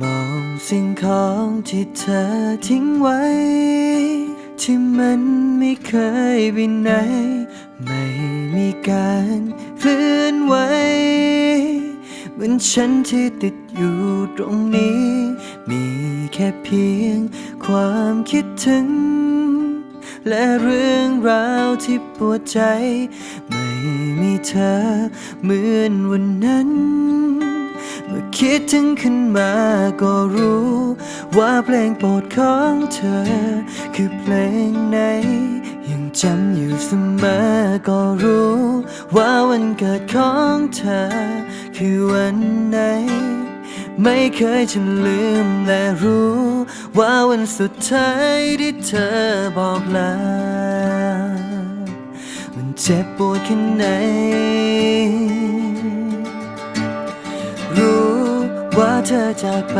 มองสิ่งของที่เธอทิ้งไว้ ที่มันไม่เคยไปไหน ไม่มีการเคลื่อนไหวเหมือนฉันที่ติดอยู่ตรงนี้ มีแค่เพียงความคิดถึง และเรื่องราวที่ปวดใจ ไม่มีเธอเหมือนวันนั้น เมื่อคิดถึงขึ้นมาก็รู้ ว่าเพลงโปรดของเธอ คือเพลงไหน ยังจำอยู่เสมอก็รู้ ว่าวันเกิดของเธอ คือวันไหน ไม่เคยจะลืมและรู้ ว่าวันสุดท้ายที่เธอบอกลามันเจ็บปวดแค่ไหน ว่าเธอจากไป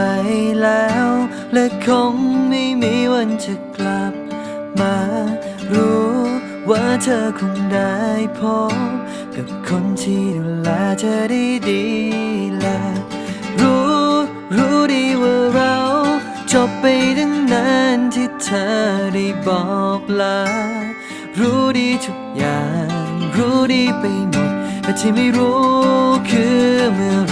แล้ว และคงไม่มีวันจะกลับมา รู้ว่าเธอคงได้พบกับคนที่ดูแลเธอได้ดีและรู้รู้ดีว่าเราจบไปตั้งนานที่เธอได้บอกลา รู้ดีทุกอย่าง รู้ดีไปหมดแต่ที่ไม่รู้คือเมื่อ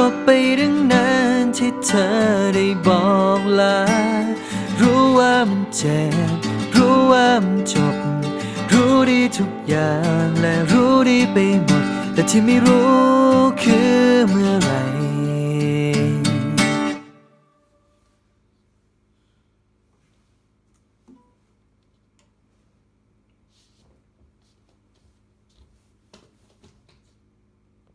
จบไปดังนั้นที่เธอได้บอกลา รู้ว่ามันเจ็บ รู้ว่ามันจบ รู้ดีทุกอย่างและรู้ดีไปหมด แต่ที่ไม่รู้คือเมื่อ